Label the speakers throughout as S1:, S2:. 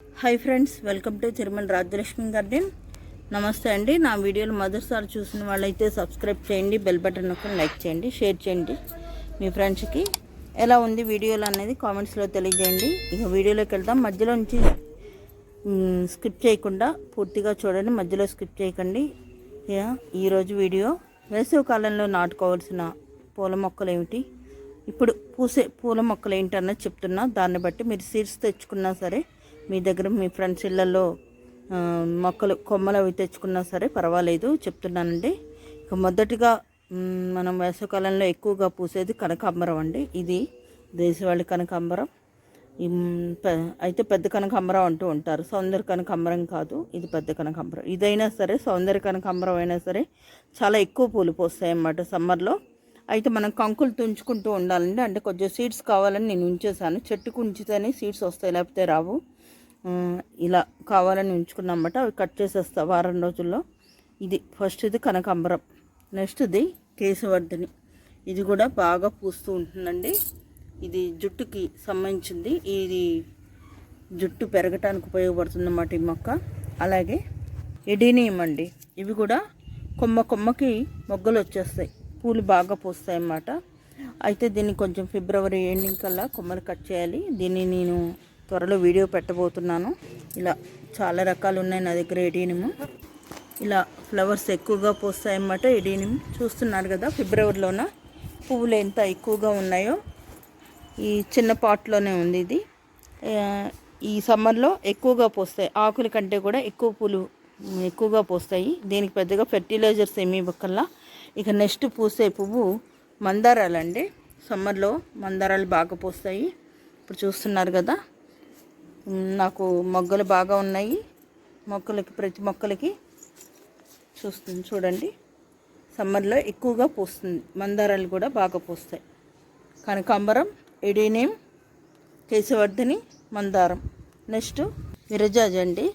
S1: Hi friends welcome to Tirumala Rajyalakshmi garden namaste అండి. నా వీడియోలు మొదటిసారి చూసిన వాళ్ళైతే సబ్స్క్రైబ్ చేయండి బెల్ బటన్ నొక్కని లైక్ చేయండి షేర్ చేయండి. మీ ఫ్రెండ్స్కి ఎలా ఉంది వీడియోలు అనేది కామెంట్స్లో తెలియజేయండి. ఇక వీడియోలోకి వెళ్దాం. మధ్యలో నుంచి స్కిప్ చేయకుండా పూర్తిగా చూడండి. మధ్యలో స్కిప్ చేయకండి. ఈరోజు వీడియో వేసవి కాలంలో నాటుకోవాల్సిన పూల మొక్కలు ఏమిటి? ఇప్పుడు పూసే పూల మొక్కలు ఏంటన్నది చెప్తున్నా. దాన్ని బట్టి మీరు సీడ్స్ తెచ్చుకున్నా సరే మీ దగ్గర మీ ఫ్రెండ్స్ ఇళ్ళల్లో మొక్కలు కొమ్మలు అవి తెచ్చుకున్నా సరే పర్వాలేదు చెప్తున్నానండి. ఇక మొదటిగా మనం వేసవికాలంలో ఎక్కువగా పూసేది కనకాంబరం అండి. ఇది దేశవాళి కనకాంబరం. పె- అయితే పెద్ద కనకాంబరం అంటూ ఉంటారు. సౌందర్య కనకాంబరం కాదు ఇది పెద్ద కనకాంబరం. ఇదైనా సరే సౌందర్య కనకాంబరం అయినా సరే చాలా ఎక్కువ పూలు పోస్తాయి అన్నమాట సమ్మర్లో అయితే మనం కంకులు తుంచుకుంటూ ఉండాలండి. అంటే కొంచెం సీడ్స్ కావాలని నేను ఉంచేసాను చెట్టుకు ఉంచితేనే సీడ్స్ వస్తాయి లేకపోతే రావు. ఇలా కావాలని ఉంచుకున్నమాట అవి కట్ చేసేస్తా వారం రోజుల్లో. ఇది ఫస్ట్ ఇది కనకాంబరం. నెక్స్ట్ ఇది కేశవర్ధిని. ఇది కూడా బాగా పూస్తూ ఉంటుందండి. ఇది జుట్టుకి సంబంధించింది. ఇది జుట్టు పెరగటానికి ఉపయోగపడుతుంది అన్నమాట ఈ మొక్క. అలాగే ఎడీనియం అండి. ఇవి కూడా కొమ్మ కొమ్మకి మొగ్గలు వచ్చేస్తాయి. పూలు బాగా పూస్తాయి అన్నమాట అయితే దీన్ని కొంచెం ఫిబ్రవరి ఎండింగ్ కల్లా కొమ్మలు కట్ చేయాలి. దీన్ని నేను త్వరలో వీడియో పెట్టబోతున్నాను. ఇలా చాలా రకాలు ఉన్నాయి నా దగ్గర ఎడీనియం. ఇలా ఫ్లవర్స్ ఎక్కువగా పోస్తాయన్నమాట ఎడీనియం. చూస్తున్నారు కదా ఫిబ్రవరిలోన పువ్వులు ఎంత ఎక్కువగా ఉన్నాయో. ఈ చిన్న పాట్లోనే ఉంది ఇది. ఈ సమ్మర్లో ఎక్కువగా పోస్తాయి. ఆకుల కంటే కూడా ఎక్కువ పూలు ఎక్కువగా పోస్తాయి. దీనికి పెద్దగా ఫెర్టిలైజర్స్ ఏమీ ఇవ్వకల్లా ఇక నెక్స్ట్ పూసే పువ్వు మందారాలండి. సమ్మర్లో మందారాలు బాగా పోస్తాయి. ఇప్పుడు చూస్తున్నారు కదా. నాకు మొగ్గలు బాగా ఉన్నాయి. మొక్కలకి ప్రతి మొక్కలకి చూస్తుంది చూడండి. సమ్మర్లో ఎక్కువగా పూస్తుంది. మందారాలు కూడా బాగా పూస్తాయి. కనకాంబరం ఎడీనేమ్ కేశవర్ధిని మందారం. నెక్స్ట్ విరజాజ్ అండి.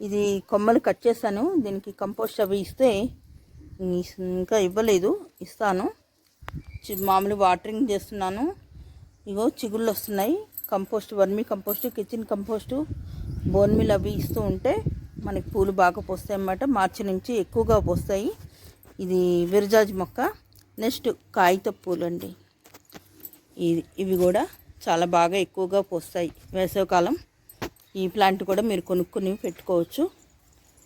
S1: ఇది కొమ్మలు కట్ చేశాను. దీనికి కంపోస్ట్ అవి ఇస్తే ఇంకా ఇవ్వలేదు. ఇస్తాను. మామూలు వాటరింగ్ చేస్తున్నాను. ఇగో చిగుళ్ళు వస్తున్నాయి. Compost vermicompost kitchen compost bone meal అవి ఇస్తూ ఉంటే మనకి పూలు బాగా పోస్తాయి అన్నమాట. మార్చి నుంచి ఎక్కువగా పోస్తాయి. ఇది విరజాజ్ మొక్క. నెక్స్ట్ కాగిత పూలు అండి ఇది ఇవి కూడా చాలా బాగా ఎక్కువగా పోస్తాయి. వేసవికాలం ఈ ప్లాంట్ కూడా మీరు కొనుక్కుని పెట్టుకోవచ్చు.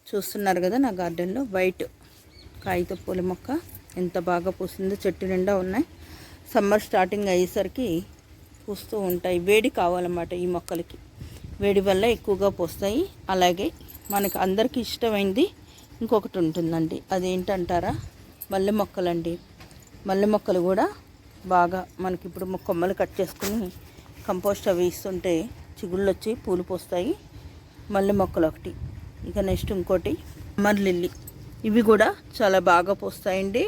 S1: చూస్తున్నారు కదా నా గార్డెన్లో వైట్ కాగిత పూల మొక్క ఎంత బాగా పూసిందో చెట్టు నిండా ఉన్నాయి. సమ్మర్ స్టార్టింగ్ అయ్యేసరికి పూస్తూ ఉంటాయి. వేడి కావాలన్నమాట ఈ మొక్కలకి. వేడి వల్ల ఎక్కువగా పోస్తాయి. అలాగే మనకు అందరికీ ఇష్టమైంది ఇంకొకటి ఉంటుందండి. అదేంటంటారా? మల్లె మొక్కలండి. మల్లె మొక్కలు కూడా బాగా మనకి ఇప్పుడు కొమ్మలు కట్ చేసుకుని కంపోస్ట్ అవి ఇస్తుంటే చిగుళ్ళు వచ్చి పూలు పోస్తాయి. మల్లె మొక్కలు ఒకటి. ఇక నెక్స్ట్ ఇంకోటి మర్ లిల్లీ. ఇవి కూడా చాలా బాగా పోస్తాయండి.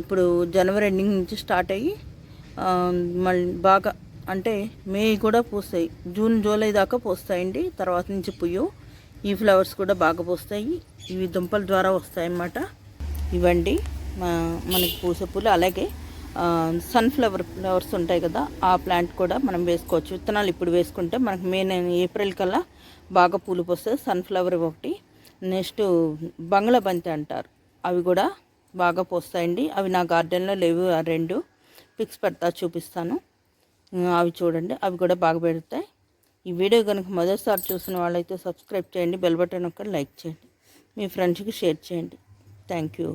S1: ఇప్పుడు జనవరి ఎండింగ్ నుంచి స్టార్ట్ అయ్యి మళ్ళీ బాగా అంటే మే కూడా పూస్తాయి. జూన్ జూలై దాకా పూస్తాయండి. తర్వాత నుంచి పుయ్యు. ఈ ఫ్లవర్స్ కూడా బాగా పూస్తాయి. ఇవి దుంపల ద్వారా వస్తాయన్నమాట. ఇవండి. మా- మనకి పూసే పూలు. అలాగే సన్ఫ్లవర్ ఫ్లవర్స్ ఉంటాయి కదా ఆ ప్లాంట్ కూడా మనం వేసుకోవచ్చు. విత్తనాలు ఇప్పుడు వేసుకుంటే మనకి మే ఏప్రిల్ కల్లా బాగా పూలు పోస్తాయి. సన్ఫ్లవర్ ఒకటి. నెక్స్ట్ బంగ్లా బంతి అంటారు. అవి కూడా బాగా పోస్తాయండి. అవి నా గార్డెన్లో లేవు. ఆ రెండు. పిక్స్ పెడతా చూపిస్తాను. అవి చూడండి అవి కూడా బాగా పెడతాయి. ఈ వీడియో కనుక మొదటిసారి చూసిన వాళ్ళైతే సబ్స్క్రైబ్ చేయండి బెల్ బటన్ ఒక లైక్ చేయండి. మీ ఫ్రెండ్స్కి షేర్ చేయండి. Thank you.